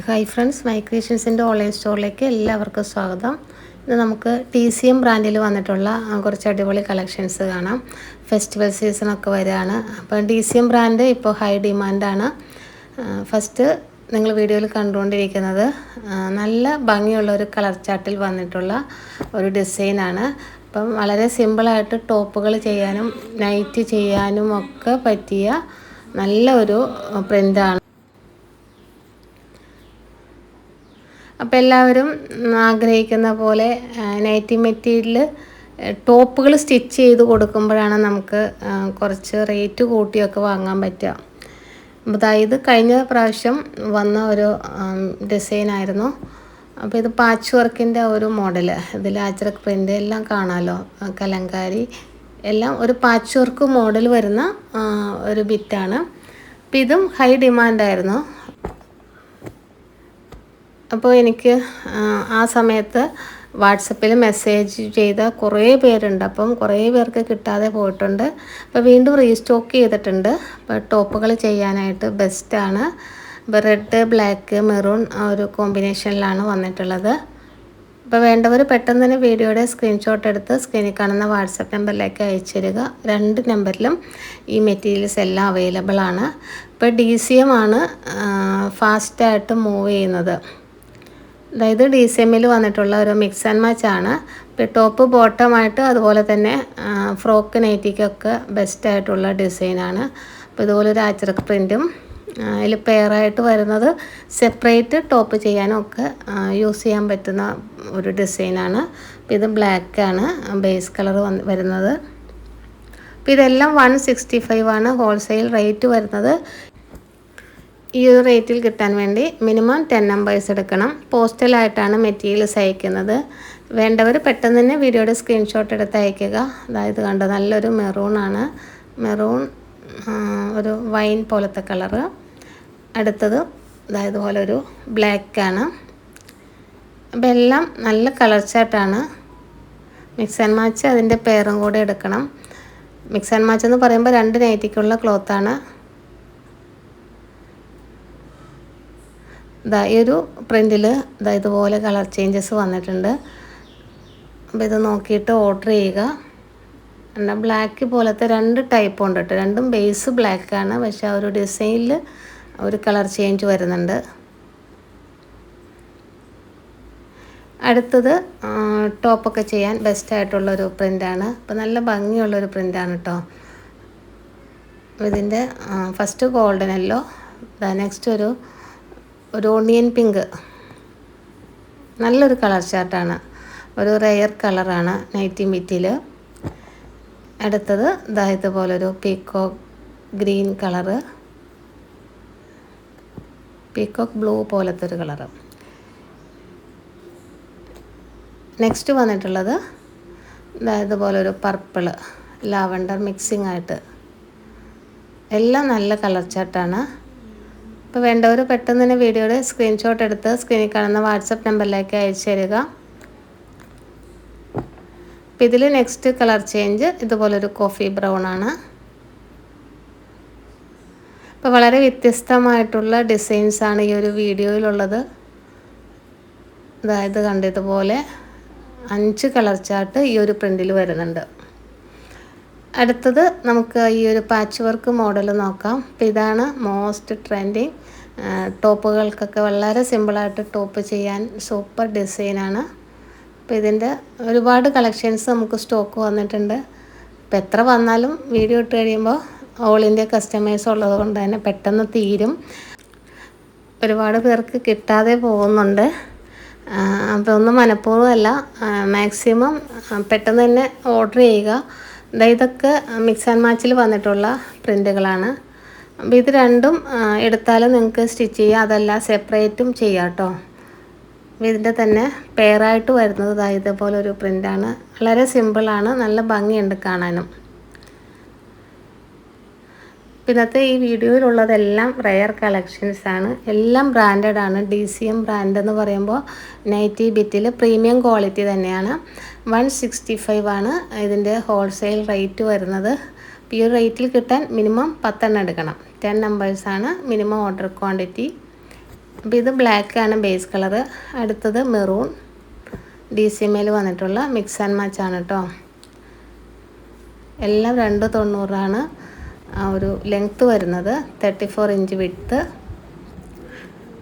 Hi friends my ക്രിയേഷൻസിന്റെ online സ്റ്റോറിലേക്ക് എല്ലാവർക്കും സ്വാഗതം. ഇന്ന് നമുക്ക് ടി സി എം ബ്രാൻഡിൽ വന്നിട്ടുള്ള കുറച്ച് അടിപൊളി കളക്ഷൻസ് കാണാം. ഫെസ്റ്റിവൽ സീസണൊക്കെ വരികയാണ്. അപ്പോൾ ടി സി എം ബ്രാൻഡ് ഇപ്പോൾ ഹൈ ഡിമാൻഡാണ് ഫസ്റ്റ് നിങ്ങൾ വീഡിയോയിൽ കണ്ടുകൊണ്ടിരിക്കുന്നത് നല്ല ഭംഗിയുള്ള ഒരു കളർ ചാർട്ടിൽ വന്നിട്ടുള്ള ഒരു ഡിസൈനാണ് അപ്പം വളരെ സിമ്പിളായിട്ട് ടോപ്പുകൾ ചെയ്യാനും നൈറ്റ് ചെയ്യാനും ഒക്കെ പറ്റിയ നല്ല ഒരു പ്രിന്റാണ് അപ്പോൾ എല്ലാവരും ആഗ്രഹിക്കുന്ന പോലെ നൈറ്റി മെറ്റീരിയൽ ടോപ്പുകൾ സ്റ്റിച്ച് ചെയ്ത് കൊടുക്കുമ്പോഴാണ് നമുക്ക് കുറച്ച് റേറ്റ് കൂട്ടിയൊക്കെ വാങ്ങാൻ പറ്റുക. അതായത് കഴിഞ്ഞ പ്രാവശ്യം വന്ന ഒരു ഡിസൈനായിരുന്നു അപ്പോൾ ഇത് പാച്ച് വർക്കിന്റെ ഒരു മോഡൽ ഇതിൽ ആച്ചറക്ക് പ്രിന്റ് എല്ലാം കാണാമല്ലോ കലങ്കാരി. എല്ലാം ഒരു പാച്ച് വർക്ക് മോഡൽ വരുന്ന ഒരു ബിറ്റാണ് അപ്പോൾ ഇതും ഹൈ ഡിമാൻഡായിരുന്നു അപ്പോൾ എനിക്ക് ആ, സമയത്ത് വാട്സപ്പിൽ മെസ്സേജ് ചെയ്ത കുറേ പേരുണ്ട്. അപ്പം കുറേ പേർക്ക് കിട്ടാതെ പോയിട്ടുണ്ട്. അപ്പോൾ വീണ്ടും റീസ്റ്റോക്ക് ചെയ്തിട്ടുണ്ട്. അപ്പോൾ ടോപ്പുകൾ ചെയ്യാനായിട്ട് ബെസ്റ്റാണ് അപ്പോൾ റെഡ് ബ്ലാക്ക് മെറൂൺ ഒരു കോമ്പിനേഷനിലാണ് വന്നിട്ടുള്ളത്. അപ്പോൾ വേണ്ടവർ പെട്ടെന്ന് തന്നെ വീഡിയോയുടെ സ്ക്രീൻഷോട്ട് എടുത്ത് സ്ക്രീനിൽ കാണുന്ന വാട്സപ്പ് നമ്പറിലേക്ക് അയച്ചു തരിക രണ്ട് നമ്പറിലും ഈ മെറ്റീരിയൽസ് എല്ലാം അവൈലബിൾ ആണ്. ഇപ്പോൾ ഡി സി എം ആണ് ഫാസ്റ്റായിട്ട് മൂവ് ചെയ്യുന്നത്. അതായത് ഡി സി എമ്മിൽ വന്നിട്ടുള്ള ഒരു മിക്സ് ആൻഡ് മാച്ച് ആണ്. ടോപ്പ് ബോട്ടമായിട്ട് അതുപോലെ തന്നെ ഫ്രോക്ക് നൈറ്റിക്കൊക്കെ ബെസ്റ്റ് ആയിട്ടുള്ള ഡിസൈനാണ് അപ്പോൾ ഇതുപോലെ ഒരു ആച്ചറക്ക് പ്രിന്റും അതിൽ പെയറായിട്ട് വരുന്നത് സെപ്പറേറ്റ് ടോപ്പ് ചെയ്യാനും ഒക്കെ യൂസ് ചെയ്യാൻ പറ്റുന്ന ഒരു ഡിസൈനാണ് അപ്പോൾ ഇത് ബ്ലാക്കാണ് ബേസ് കളർ വന്ന് വരുന്നത്. അപ്പോൾ ഇതെല്ലാം വൺ സിക്സ്റ്റി ഫൈവ് ആണ് ഹോൾസെയിൽ റേറ്റ് വരുന്നത്. ഈ ഒരു റേറ്റിൽ കിട്ടാൻ വേണ്ടി മിനിമം ടെൻ നമ്പേഴ്സ് എടുക്കണം. പോസ്റ്റലായിട്ടാണ് മെറ്റീരിയൽസ് അയക്കുന്നത് വേണ്ടവർ പെട്ടെന്ന് തന്നെ വീഡിയോയുടെ സ്ക്രീൻഷോട്ട് എടുത്ത് അയക്കുക. അതായത് കണ്ടോ നല്ലൊരു മെറൂണാണ് മെറൂൺ ഒരു വൈൻ പോലത്തെ കളറ് അടുത്തത് അതായത് പോലെ ഒരു ബ്ലാക്കാണ് അപ്പം എല്ലാം നല്ല കളർ ചാട്ടാണ് മിക്സ് ആൻഡ് മാച്ച് അതിന്റെ പേറും കൂടെ എടുക്കണം. മിക്സ് ആൻഡ് മാച്ച് എന്ന് പറയുമ്പോൾ രണ്ട് നൈറ്റിക്കുള്ള ക്ലോത്താണ് ഇതാ ഈ ഒരു പ്രിന്റിൽ ഇതാ ഇതുപോലെ കളർ ചേഞ്ചസ് വന്നിട്ടുണ്ട്. അപ്പോൾ ഇത് നോക്കിയിട്ട് ഓർഡർ ചെയ്യുക. എന്നാൽ ബ്ലാക്ക് പോലത്തെ രണ്ട് ടൈപ്പ് ഉണ്ട് കേട്ടോ രണ്ടും ബേസ് ബ്ലാക്കാണ് പക്ഷെ ആ ഒരു ഡിസൈനിൽ ഒരു കളർ ചേഞ്ച് വരുന്നുണ്ട്. അടുത്തത് ടോപ്പൊക്കെ ചെയ്യാൻ ബെസ്റ്റ് ആയിട്ടുള്ളൊരു പ്രിന്റാണ് അപ്പോൾ നല്ല ഭംഗിയുള്ളൊരു പ്രിന്റാണ് കേട്ടോ ഇതിന്റെ ഫസ്റ്റ് ഗോൾഡൻ യെല്ലോ നെക്സ്റ്റ് ഒരു ഒരു ഓണിയൻ പിങ്ക് നല്ലൊരു കളർ ചാർട്ടാണ് ഒരു റെയർ കളറാണ് നൈറ്റി മിറ്റിൽ അടുത്തത് ഇതാ ഇതുപോലൊരു peacock green colour peacock blue പോലത്തെ ഒരു കളറ് നെക്സ്റ്റ് വന്നിട്ടുള്ളത് ഇതുപോലെ ഒരു പർപ്പിൾ ലാവണ്ടർ മിക്സിംഗ് ആയിട്ട്. എല്ലാം നല്ല കളർ ചാർട്ടാണ് അപ്പോൾ വേണ്ടവർ പെട്ടെന്ന് തന്നെ വീഡിയോയുടെ സ്ക്രീൻഷോട്ട് എടുത്ത് സ്ക്രീനിൽ കാണുന്ന വാട്സപ്പ് നമ്പറിലേക്ക് അയച്ചു തരിക. അപ്പോൾ ഇതിൽ നെക്സ്റ്റ് കളർ ചേഞ്ച് ഇതുപോലൊരു കോഫി ബ്രൗൺ ആണ്. അപ്പോൾ വളരെ വ്യത്യസ്തമായിട്ടുള്ള ഡിസൈൻസ് ആണ് ഈ ഒരു വീഡിയോയിലുള്ളത്. അതായത് കണ്ടതുപോലെ അഞ്ച് കളർ ചാർട്ട് ഈ ഒരു പ്രിന്റിൽ വരുന്നുണ്ട്. അടുത്തത് നമുക്ക് ഈ ഒരു പാച്ച് വർക്ക് മോഡൽ നോക്കാം. അപ്പോൾ ഇതാണ് മോസ്റ്റ് ട്രെൻഡിങ് ടോപ്പുകൾക്കൊക്കെ വളരെ സിമ്പിളായിട്ട് ടോപ്പ് ചെയ്യാൻ സൂപ്പർ ഡിസൈനാണ്. അപ്പോൾ ഇതിന്റെ ഒരുപാട് കളക്ഷൻസ് നമുക്ക് സ്റ്റോക്ക് വന്നിട്ടുണ്ട്. അപ്പോൾ എത്ര വന്നാലും വീഡിയോ ഇട്ട് കഴിയുമ്പോൾ ഓൾ ഇന്ത്യ കസ്റ്റമേഴ്സ് ഉള്ളത് കൊണ്ട് തന്നെ പെട്ടെന്ന് തീരും. ഒരുപാട് പേർക്ക് കിട്ടാതെ പോകുന്നുണ്ട്. അപ്പോൾ ഒന്നും മനഃപൂർവമല്ല മാക്സിമം പെട്ടെന്ന് തന്നെ ഓർഡർ ചെയ്യുക. ഇതൊക്കെ മിക്സ് ആൻഡ് മാച്ചിൽ വന്നിട്ടുള്ള പ്രിന്റുകളാണ് അപ്പോൾ ഇത് രണ്ടും എടുത്താൽ നിങ്ങൾക്ക് സ്റ്റിച്ച് ചെയ്യാം. അതല്ല സെപ്പറേറ്റും ചെയ്യാം കേട്ടോ ഇതിന്റെ തന്നെ പെയറായിട്ട് വരുന്നത് ഇതേപോലെ ഒരു പ്രിന്റാണ് വളരെ സിമ്പിളാണ് നല്ല ഭംഗിയുണ്ട് കാണാനും. പിന്നത്തെ ഈ വീഡിയോയിലുള്ളതെല്ലാം റെയർ കളക്ഷൻസ് ആണ്. എല്ലാം ബ്രാൻഡഡ് ആണ്. ഡി സി എം ബ്രാൻഡ് എന്ന് പറയുമ്പോൾ നൈറ്റി ബിറ്റിൽ പ്രീമിയം ക്വാളിറ്റി തന്നെയാണ്. വൺ സിക്സ്റ്റി ഫൈവ് ആണ് ഇതിന്റെ ഹോൾസെയിൽ റേറ്റ് വരുന്നത്. ഈ ഒരു റേറ്റിൽ കിട്ടാൻ മിനിമം പത്തെണ്ണം എടുക്കണം. ടെൻ നമ്പേഴ്സാണ് മിനിമം ഓർഡർ ക്വാണ്ടിറ്റി. അപ്പോൾ ഇത് ബ്ലാക്ക് ആണ് ബേസ് കളർ അടുത്തത് മെറൂൺ. ഡി സി എമ്മയിൽ വന്നിട്ടുള്ള മിക്സ് ആൻഡ് മാച്ച് ആണ് കേട്ടോ എല്ലാം രണ്ട് തൊണ്ണൂറാണ് ആ ഒരു ലെങ്ത്ത് വരുന്നത്. തേർട്ടി ഫോർ ഇഞ്ച് വിട്ത്ത്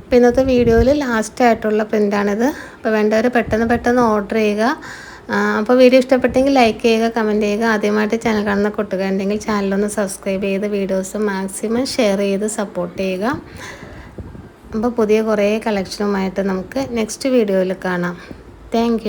അപ്പോൾ ഇന്നത്തെ വീഡിയോയിൽ ലാസ്റ്റ് ആയിട്ടുള്ള പ്രിന്റാണിത് അപ്പോൾ വേണ്ടവർ പെട്ടെന്ന് പെട്ടെന്ന് ഓർഡർ ചെയ്യുക. അപ്പോൾ വീഡിയോ ഇഷ്ടപ്പെട്ടെങ്കിൽ ലൈക്ക് ചെയ്യുക കമന്റ് ചെയ്യുക. ആദ്യമായിട്ട് ചാനൽ കാണുന്ന കുട്ടികളുണ്ടെങ്കിൽ ചാനലൊന്ന് സബ്സ്ക്രൈബ് ചെയ്ത് വീഡിയോസ് മാക്സിമം ഷെയർ ചെയ്ത് സപ്പോർട്ട് ചെയ്യുക. അപ്പോൾ പുതിയ കുറേ കളക്ഷനുമായിട്ട് നമുക്ക് നെക്സ്റ്റ് വീഡിയോയിൽ കാണാം. താങ്ക്